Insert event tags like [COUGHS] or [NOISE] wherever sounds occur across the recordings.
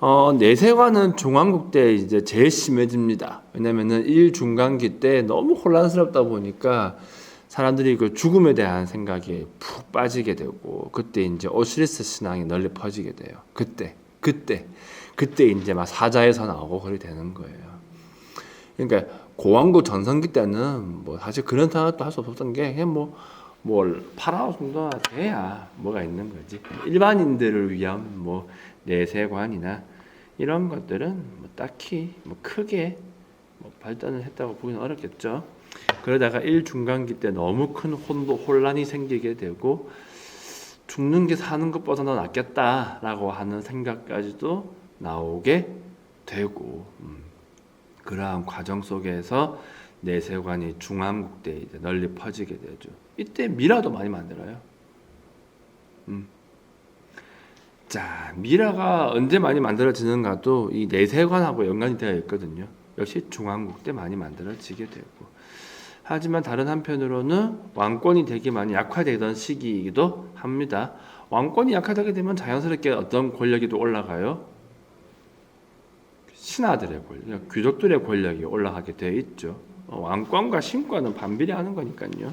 어, 내세관은 중왕국 때 이제 제일 심해집니다. 왜냐면은 일 중간기 때 너무 혼란스럽다 보니까 사람들이 그 죽음에 대한 생각이 푹 빠지게 되고 그때 이제 오시리스 신앙이 널리 퍼지게 돼요. 그때, 그때, 그때 이제 막 사자에서 나오고 그렇게 되는 거예요. 그러니까 고왕국 전성기 때는 뭐 사실 그런 생각도 할 수 없었던 게 그냥 뭐뭘 파라오 정도나 돼야 뭐가 있는 거지. 일반인들을 위한 뭐 내세관이나 이런 것들은 뭐 딱히 뭐 크게 뭐 발전을 했다고 보기는 어렵겠죠. 그러다가 일 중간기 때 너무 큰 혼도 혼란이 생기게 되고 죽는 게 사는 것보다 더 낫겠다라고 하는 생각까지도 나오게 되고 음, 그러한 과정 속에서 내세관이 이제 널리 퍼지게 되죠. 이때 미라도 많이 만들어요. 음. 자, 미라가 언제 많이 만들어지는가도 이 내세관하고 연관이 되어 있거든요. 역시 중앙국 때 많이 만들어지게 되고. 하지만 다른 한편으로는 왕권이 되게 많이 약화되던 시기이기도 합니다. 왕권이 약화되게 되면 자연스럽게 어떤 권력이 또 올라가요? 신하들의 권력, 귀족들의 권력이 올라가게 되어 있죠. 어, 왕권과 신권은 반비례하는 거니까요.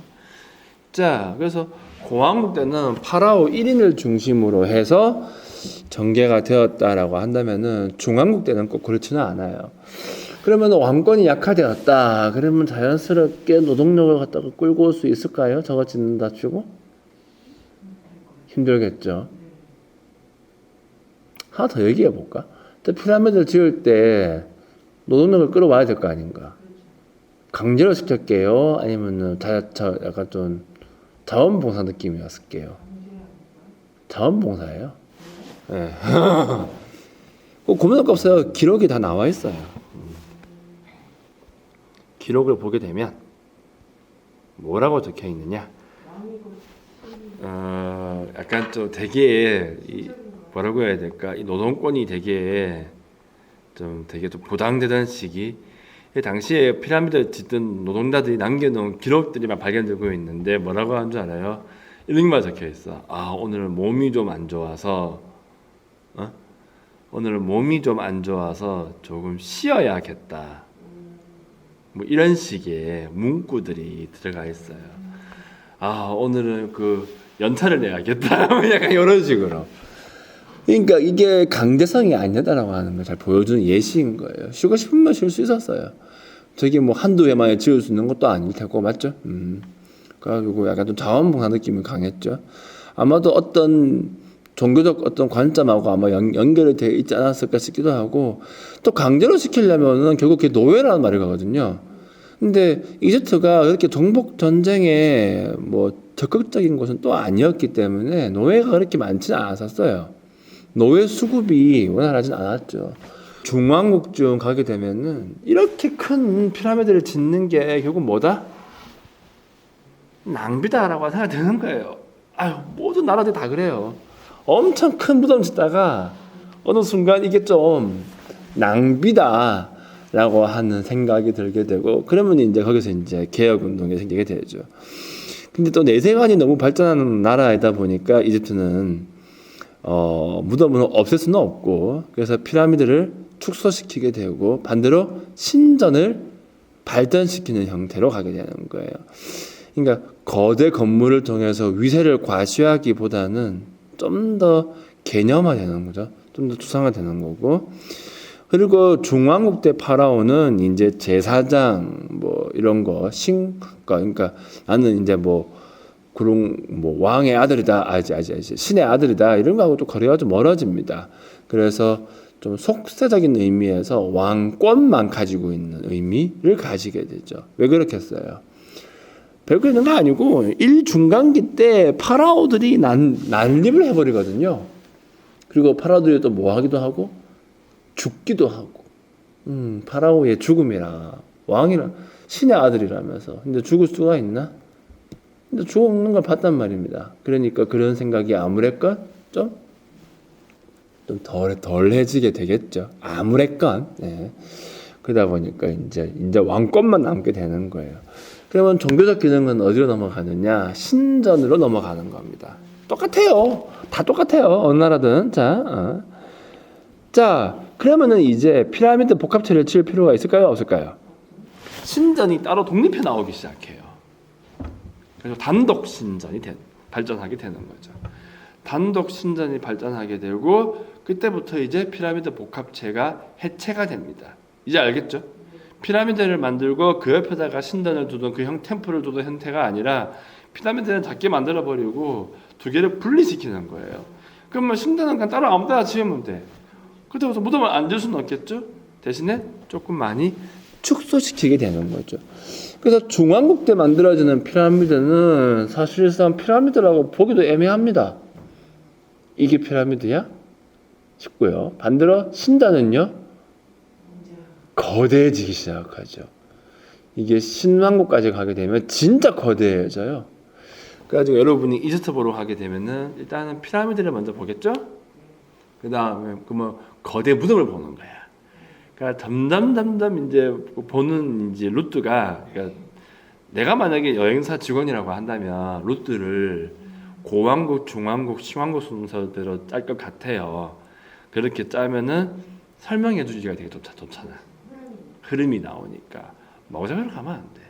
자, 그래서 고왕국 때는 파라오 1인을 중심으로 해서 전개가 되었다라고 한다면은 중왕국 때는 꼭 그렇지는 않아요. 그러면 왕권이 약화되었다. 그러면 자연스럽게 노동력을 갖다가 끌고 올 수 있을까요? 저거 짓는다 치고 힘들겠죠. 하나 더 얘기해 볼까? 피라미드를 지을 때 노동력을 끌어와야 될 거 아닌가? 강제로 시켰게요? 아니면은 자, 자, 약간 좀 자원봉사 느낌이었을게요. 자원봉사예요. 예. 네. 고민할 거 없어요. 기록이 다 나와 있어요. 기록을 보게 되면 뭐라고 적혀 있느냐? 어, 약간 좀 되게 이 뭐라고 해야 될까? 이 노동권이 되게 좀 되게 좀 부당되던 시기. 당시에 피라미드 짓던 노동자들이 남겨놓은 기록들이 막 발견되고 있는데 뭐라고 하는 줄 알아요? 이런 말 적혀 있어. 아 오늘 몸이 좀 안 좋아서 어? 오늘 몸이 좀 안 좋아서 조금 쉬어야겠다. 뭐 이런 식의 문구들이 들어가 있어요. 아 오늘은 그 연차를 내야겠다. [LAUGHS] 뭐 약간 이런 식으로. 그러니까 이게 강제성이 아니다라고 하는 걸 잘 보여주는 예시인 거예요. 쉬고 싶으면 쉴 수 있었어요. 저게 뭐 한두 해 만에 지을 수 있는 것도 아닐 테고 맞죠? 음. 그래가지고 약간 좀 자원봉사 느낌이 강했죠. 아마도 어떤 종교적 어떤 관점하고 아마 연, 연결이 되어 있지 않았을까 싶기도 하고 또 강제로 시키려면은 결국 그게 노예라는 말이 가거든요. 근데 이집트가 그렇게 정복 전쟁에 뭐 적극적인 것은 또 아니었기 때문에 노예가 그렇게 많지는 않았었어요. 노예 수급이 원활하진 않았죠. 중왕국쯤 가게 되면은 이렇게 큰 피라미드를 짓는 게 결국 뭐다? 낭비다라고 생각이 드는 거예요. 아유 모든 나라들 다 그래요. 엄청 큰 무덤 짓다가 어느 순간 이게 좀 낭비다 라고 하는 생각이 들게 되고 그러면 이제 거기서 이제 개혁 운동이 생기게 되죠. 근데 또 내세관이 너무 발전하는 나라이다 보니까 이집트는 어, 무덤을 없앨 수는 없고 그래서 피라미드를 축소시키게 되고 반대로 신전을 발전시키는 형태로 가게 되는 거예요. 그러니까 거대 건물을 통해서 위세를 과시하기보다는 좀 더 개념화되는 거죠. 좀 더 추상화되는 거고. 그리고 중왕국 때 파라오는 이제 제사장 뭐 이런 거 신과 그러니까 나는 이제 뭐 그런 뭐 왕의 아들이다 아지 아지 아지 신의 아들이다 이런 거하고 또 거리가 좀 멀어집니다. 그래서 좀 속세적인 의미에서 왕권만 가지고 있는 의미를 가지게 되죠. 왜 그렇겠어요? 별거 있는 거 아니고 일 중간기 때 파라오들이 난 난립을 해버리거든요. 그리고 파라오들이 또 뭐 하기도 하고 죽기도 하고, 음 파라오의 죽음이라 왕이라 신의 아들이라면서 근데 죽을 수가 있나? 근데 죽는 걸 봤단 말입니다. 그러니까 그런 생각이 아무랬건 좀, 좀 덜, 덜해지게 되겠죠. 아무랬건. 네. 그러다 보니까 이제, 이제 왕권만 남게 되는 거예요. 그러면 종교적 기능은 어디로 넘어가느냐? 신전으로 넘어가는 겁니다. 똑같아요. 다 똑같아요. 어느 나라든. 자, 어. 자, 그러면은 이제 피라미드 복합체를 칠 필요가 있을까요? 없을까요? 신전이 따로 독립해 나오기 시작해요. 그래서 단독 신전이 된- 발전하게 되는 거죠. 단독 신전이 발전하게 되고 그때부터 이제 피라미드 복합체가 해체가 됩니다. 이제 알겠죠? 피라미드를 만들고 그 옆에다가 신전을 두던 그 형 템플을 두던 형태가 아니라 피라미드는 작게 만들어 버리고 두 개를 분리시키는 거예요. 그러면 신전은 그냥 따로 아무 데나 지으면 돼. 그때부터 무덤을 안 지을 수는 없겠죠? 대신에 조금 많이 축소시키게 되는 거죠. 그래서 중왕국 때 만들어지는 피라미드는 사실상 피라미드라고 보기도 애매합니다. 이게 피라미드야? 싶고요. 반대로 신전은요 거대해지기 시작하죠. 이게 신왕국까지 가게 되면 진짜 거대해져요. 그래가지고 여러분이 이집트 보러 가게 되면은 일단은 피라미드를 먼저 보겠죠. 그 다음에 그뭐 거대 무덤을 보는 거야. 그러니까 점점 점점 이제 보는 이제 루트가 그러니까 내가 만약에 여행사 직원이라고 한다면 루트를 고왕국, 중왕국, 신왕국 순서대로 짤 것 같아요. 그렇게 짜면은 설명해 주기가 되게 좋다, 좋잖아. 흐름이 나오니까 마구잡이로 가면 안 돼.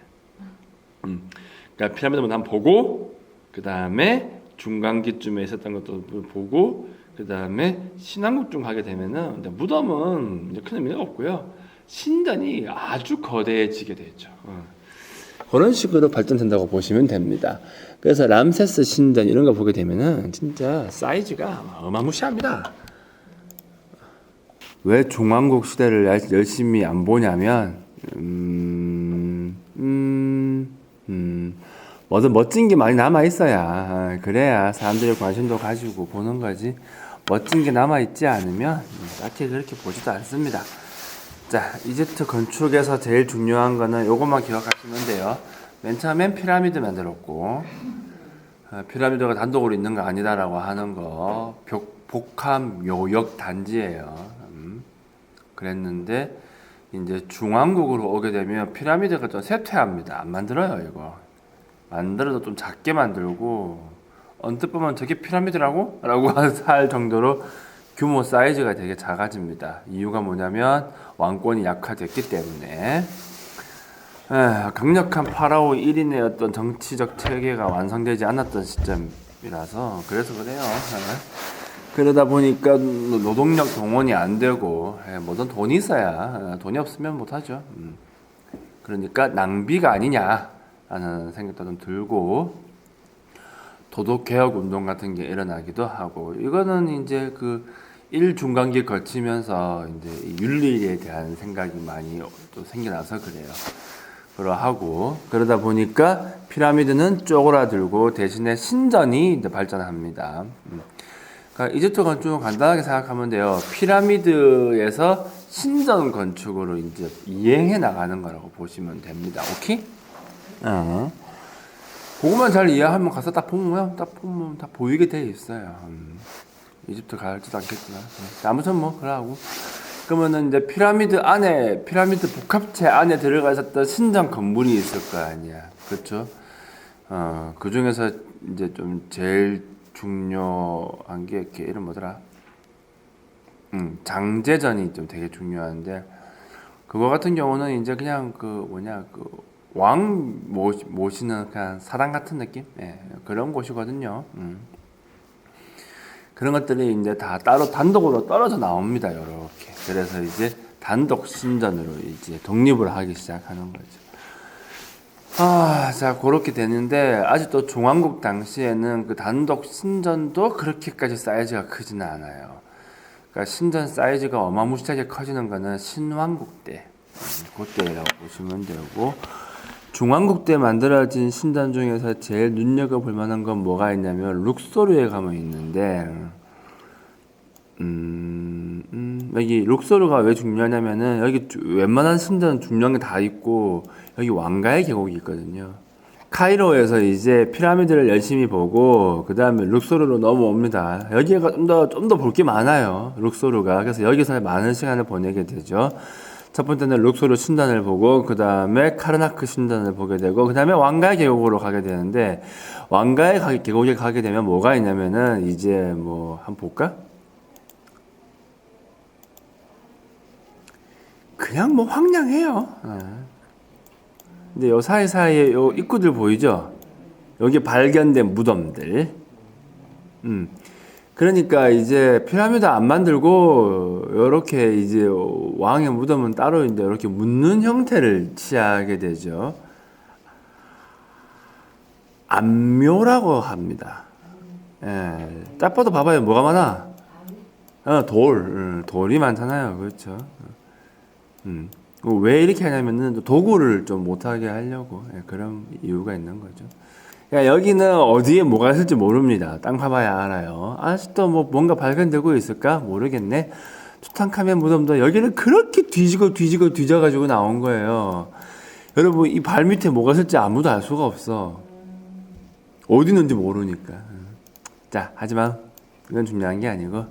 음. 그러니까 피라미드만 한번 보고 그 다음에 중간기쯤에 있었던 것도 보고 그 다음에 신왕국 중 가게 되면은 이제 무덤은 이제 큰 의미가 없고요. 신전이 아주 거대해지게 되죠. 어. 그런 식으로 발전된다고 보시면 됩니다. 그래서 람세스 신전 이런 거 보게 되면은 진짜 사이즈가 어마무시합니다. 왜 중왕국 시대를 열- 열심히 안 보냐면 음, 음, 음, 뭐든 멋진 게 많이 남아 있어야 아, 그래야 사람들이 관심도 가지고 보는 거지. 멋진 게 남아 있지 않으면 딱히 그렇게 보지도 않습니다. 자, 이집트 건축에서 제일 중요한 거는 요것만 기억하시면 돼요. 맨 처음엔 피라미드 만들었고, 어, 피라미드가 단독으로 있는 거 아니다라고 하는 거, 벽, 복합 요역 단지예요. 음, 그랬는데, 이제 중왕국으로 오게 되면 피라미드가 좀 쇠퇴합니다. 안 만들어요, 이거. 만들어도 좀 작게 만들고, 언뜻 보면 저게 피라미드라고? 라고 [LAUGHS] 할 정도로 규모 사이즈가 되게 작아집니다. 이유가 뭐냐면 왕권이 약화됐기 때문에 에, 강력한 파라오 1인의 어떤 정치적 체계가 완성되지 않았던 시점이라서 그래서 그래요. 에. 그러다 보니까 노동력 동원이 안 되고 에, 뭐든 돈이 있어야 에, 돈이 없으면 못하죠. 음. 그러니까 낭비가 아니냐라는 생각도 좀 들고 도덕 개혁 운동 같은 게 일어나기도 하고 이거는 이제 그 일중간기 거치면서 이제 이 윤리에 대한 생각이 많이 또 생겨나서 그래요. 그러하고 그러다 보니까 피라미드는 쪼그라들고 대신에 신전이 이제 발전합니다. 음. 그러니까 이집트 건축은 간단하게 생각하면 돼요. 피라미드에서 신전 건축으로 이제 이행해 나가는 거라고 보시면 됩니다. 오케이? 어. 그것만 잘 이해하면 가서 딱 보면 딱 보면 다 보이게 돼 있어요. 음. 이집트 갈지도 않겠지만 네. 아무튼 뭐 그러고 그러면은 이제 피라미드 안에 피라미드 복합체 안에 들어가 있었던 신전 건물이 있을 거 아니야, 그렇죠? 어그 중에서 이제 좀 제일 중요한 게걔 이름 뭐더라? 음 장제전이 좀 되게 중요한데 그거 같은 경우는 이제 그냥 그 뭐냐 그 왕 모시는 그냥 사당 같은 느낌 예, 그런 곳이거든요. 음. 그런 것들이 이제 다 따로 단독으로 떨어져 나옵니다. 이렇게 그래서 이제 단독 신전으로 이제 독립을 하기 시작하는 거죠. 아, 자 그렇게 되는데 아직도 중왕국 당시에는 그 단독 신전도 그렇게까지 사이즈가 크지는 않아요. 그러니까 신전 사이즈가 어마무시하게 커지는 거는 신왕국 때, 음, 그때라고 보시면 되고 중왕국 때 만들어진 신전 중에서 제일 눈여겨볼 만한 건 뭐가 있냐면 룩소르에 가면 있는데 음, 음, 여기 룩소르가 왜 중요하냐면은 여기 주- 웬만한 신전 중요한 게 다 있고 여기 왕가의 계곡이 있거든요. 카이로에서 이제 피라미드를 열심히 보고 그 다음에 룩소르로 넘어옵니다. 여기가 좀 더 좀 더 볼 게 많아요. 룩소르가 그래서 여기서 많은 시간을 보내게 되죠. 첫 번째는 룩소르 신전을 보고 그 다음에 카르나크 신전을 보게 되고 그 다음에 왕가의 계곡으로 가게 되는데 왕가의 가- 계곡에 가게 되면 뭐가 있냐면은 이제 뭐 한번 볼까? 그냥 뭐 황량해요. 예. 근데 요 사이사이에 요 입구들 보이죠? 여기 발견된 무덤들. 음. 그러니까 이제 피라미드 안 만들고 요렇게 이제 왕의 무덤은 따로 이제 이렇게 묻는 형태를 취하게 되죠. 안묘라고 합니다. 예, 딱 봐도 봐봐요. 뭐가 많아? 어, 돌, 음, 돌이 많잖아요. 그렇죠. 음. 왜 이렇게 하냐면은 도구를 좀 못하게 하려고 예, 그런 이유가 있는 거죠. 야, 여기는 어디에 뭐가 있을지 모릅니다. 땅 파봐야 알아요. 아직도 뭐 뭔가 발견되고 있을까? 모르겠네. 투탕카멘 무덤도 여기는 그렇게 뒤지고 뒤지고 뒤져가지고 나온 거예요. 여러분, 이 발 밑에 뭐가 있을지 아무도 알 수가 없어. 어디 있는지 모르니까. 자, 하지만 이건 중요한 게 아니고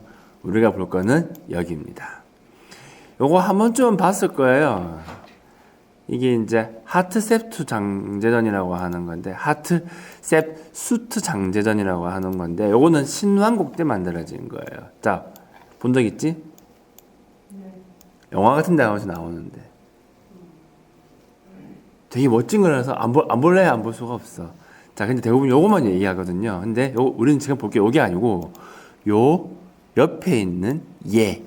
우리가 볼 거는 여기입니다. 요거 한 번쯤은 봤을 거예요. 이게 이제 하트셉트 장제전이라고 하는 건데 하트셉수트 장제전이라고 하는 건데 요거는 신왕국 때 만들어진 거예요. 자, 본 적 있지? 영화 같은 데 나오서 나오는데 되게 멋진 거라서 안, 볼, 안 볼래 안 볼 수가 없어. 자, 근데 대부분 요거만 얘기하거든요. 근데 요, 우리는 지금 볼 게 요게 아니고 요 옆에 있는 얘.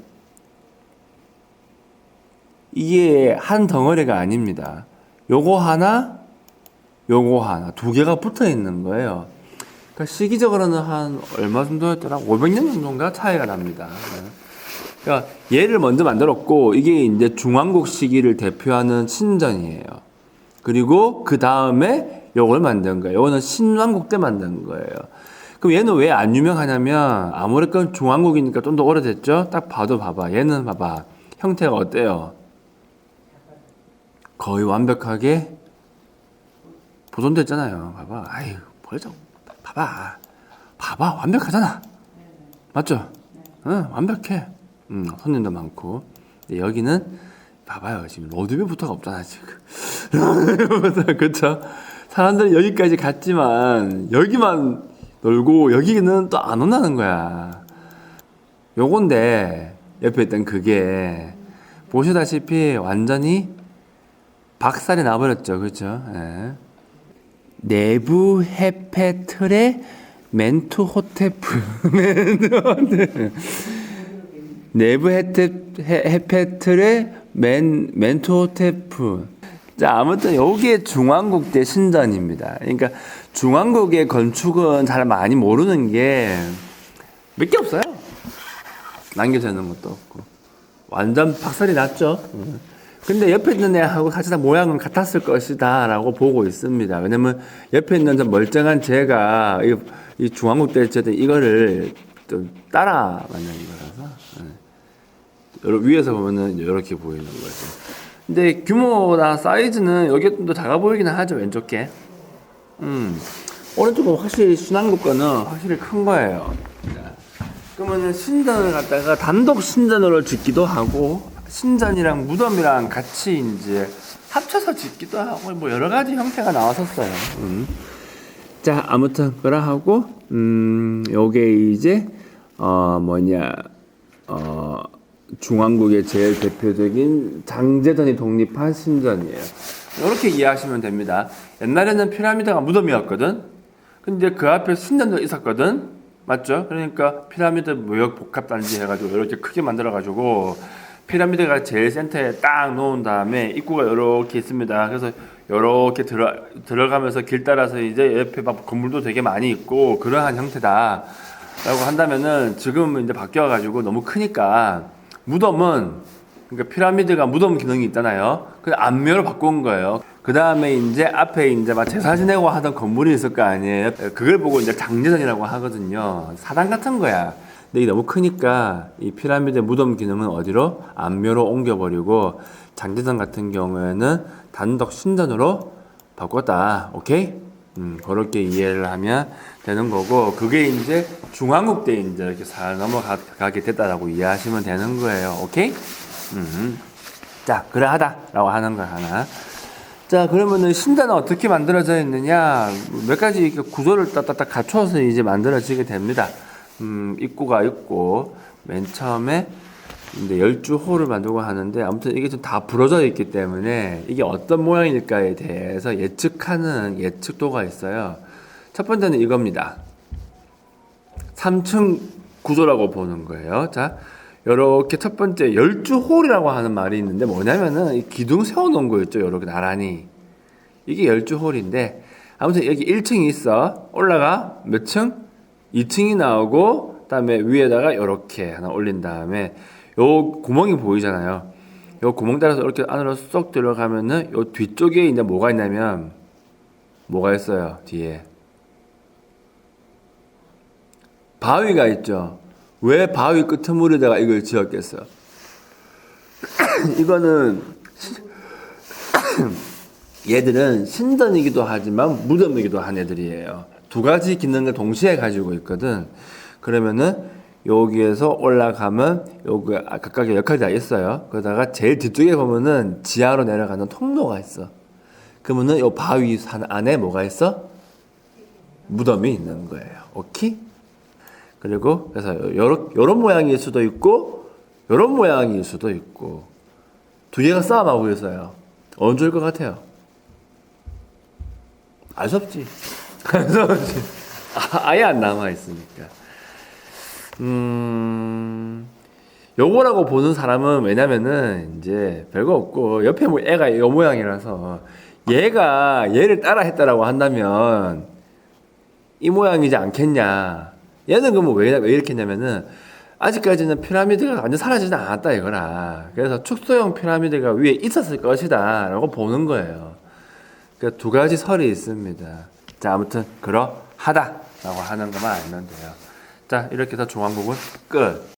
이게 한 덩어리가 아닙니다. 요거 하나, 요거 하나, 두 개가 붙어 있는 거예요. 그러니까 시기적으로는 한 얼마 정도였더라? 500년 정도인가 차이가 납니다. 네. 그러니까 얘를 먼저 만들었고 이게 이제 중왕국 시기를 대표하는 신전이에요. 그리고 그 다음에 요걸 만든 거예요. 요거는 신왕국 때 만든 거예요. 그럼 얘는 왜 안 유명하냐면 아무래도 중왕국이니까 좀 더 오래됐죠? 딱 봐도 봐봐. 얘는 봐봐. 형태가 어때요? 거의 완벽하게 보존됐잖아요. 봐봐. 아유, 벌써 봐봐. 봐봐. 완벽하잖아. 맞죠? 응, 완벽해. 음, 손님도 많고. 여기는 봐봐요. 지금 로드뷰부터가 없잖아, 지금. [LAUGHS] 그쵸? 사람들이 여기까지 갔지만, 여기만 놀고, 여기는 또 안 온다는 거야. 요건데, 옆에 있던 그게, 보시다시피 완전히 박살이 나버렸죠. 그렇죠? 예. 내부 헤페틀의 멘투 호테프. [LAUGHS] 내부 헤테, 헤, 헤페틀의 멘, 멘투 호테프. 자, 아무튼 요게 중왕국 때 신전입니다. 그러니까 중왕국의 건축은 잘 많이 모르는 게 몇 개 없어요. 남겨져 있는 것도 없고. 완전 박살이 났죠. 근데 옆에 있는 애하고 사실 다 모양은 같았을 것이다 라고 보고 있습니다. 왜냐면 옆에 있는 저 멀쩡한 쟤가 이, 이 중앙국 때 어쨌든 이거를 좀 따라 만든 거라서 네. 여러- 위에서 보면은 이렇게 보이는 거죠. 근데 규모나 사이즈는 더 작아 보이기는 하죠 왼쪽 게. 음 오른쪽은 확실히 순환국 거는 확실히 큰 거예요. 자, 그러면은 신전을 갖다가 단독 신전으로 짓기도 하고 신전이랑 무덤이랑 같이 이제 합쳐서 짓기도 하고 뭐 여러 가지 형태가 나왔었어요. 음. 자 아무튼 그러하고 음 요게 이제 어 뭐냐 어 중앙국의 제일 대표적인 장제전이 독립한 신전이에요. 이렇게 이해하시면 됩니다. 옛날에는 피라미드가 무덤이었거든. 근데 그 앞에 신전도 있었거든. 맞죠? 그러니까 피라미드 무역 복합 단지 해가지고 이렇게 크게 만들어가지고 피라미드가 제일 센터에 딱 놓은 다음에 입구가 이렇게 있습니다. 그래서 이렇게 들어 들어가면서 길 따라서 이제 옆에 막 건물도 되게 많이 있고 그러한 형태다 라고 한다면은 지금 이제 바뀌어가지고 너무 크니까 무덤은 그러니까 피라미드가 무덤 기능이 있잖아요. 그 안묘로 바꾼 거예요. 그 다음에 이제 앞에 이제 막 제사 지내고 하던 건물이 있을 거 아니에요. 그걸 보고 이제 장제전이라고 하거든요. 사당 같은 거야. 근데 이게 너무 크니까 이 피라미드 무덤 기능은 어디로 안묘로 옮겨버리고 장제전 같은 경우에는 단독 신전으로 바꿨다. 오케이? 음, 그렇게 이해를 하면 되는 거고 그게 이제 중앙국 때 이제 이렇게 잘 넘어가게 됐다라고 이해하시면 되는 거예요. 오케이? 음. 자, 그러하다 라고 하는 거 하나. 자, 그러면은 신전은 어떻게 만들어져 있느냐? 몇 가지 구조를 딱딱딱 갖춰서 이제 만들어지게 됩니다. 음, 입구가 있고, 맨 처음에 근데 열주호를 만들고 하는데 아무튼 이게 좀 다 부러져 있기 때문에 이게 어떤 모양일까에 대해서 예측하는 예측도가 있어요. 첫 번째는 이겁니다. 3층 구조라고 보는 거예요. 자, 요렇게 첫 번째 열주홀이라고 하는 말이 있는데 뭐냐면은 이 기둥 세워놓은 거 있죠. 요렇게 나란히. 이게 열주홀인데 아무튼 여기 1층이 있어. 올라가 몇 층? 2층이 나오고 그다음에 위에다가 요렇게 하나 올린 다음에 요 구멍이 보이잖아요. 요 구멍 따라서 이렇게 안으로 쏙 들어가면은 요 뒤쪽에 이제 뭐가 있냐면 뭐가 있어요 뒤에 바위가 있죠. 왜 바위 끄트물에다가 이걸 지었겠어? [COUGHS] 이거는 [COUGHS] 얘들은 신전이기도 하지만 무덤이기도 한 애들이에요. 두 가지 기능을 동시에 가지고 있거든. 그러면은 여기에서 올라가면 여기 각각의 역할이 다 있어요. 그러다가 제일 뒤쪽에 보면은 지하로 내려가는 통로가 있어. 그러면은 요 바위 산 안에 뭐가 있어? 무덤이 있는 거예요. 오케이? 그리고 그래서 요런 요런 모양일 수도 있고 요런 모양일 수도 있고 두 개가 싸움하고 있어요. 쪽일 것 같아요? 알 수 없지. 없지. 아, 아예 안 남아 있으니까. 음, 요거라고 보는 사람은 왜냐면은 이제 별거 없고 옆에 뭐 애가 요 모양이라서 얘가 얘를 따라 했다라고 한다면 이 모양이지 않겠냐. 얘는 그러면 왜, 왜 이렇게 했냐면은 아직까지는 피라미드가 완전 사라지지 않았다 이거라. 그래서 축소형 피라미드가 위에 있었을 것이다 라고 보는 거예요. 그러니까 두 가지 설이 있습니다. 자, 아무튼 그러하다라고 하는 것만 알면 돼요. 자, 이렇게 해서 중앙 부분 끝.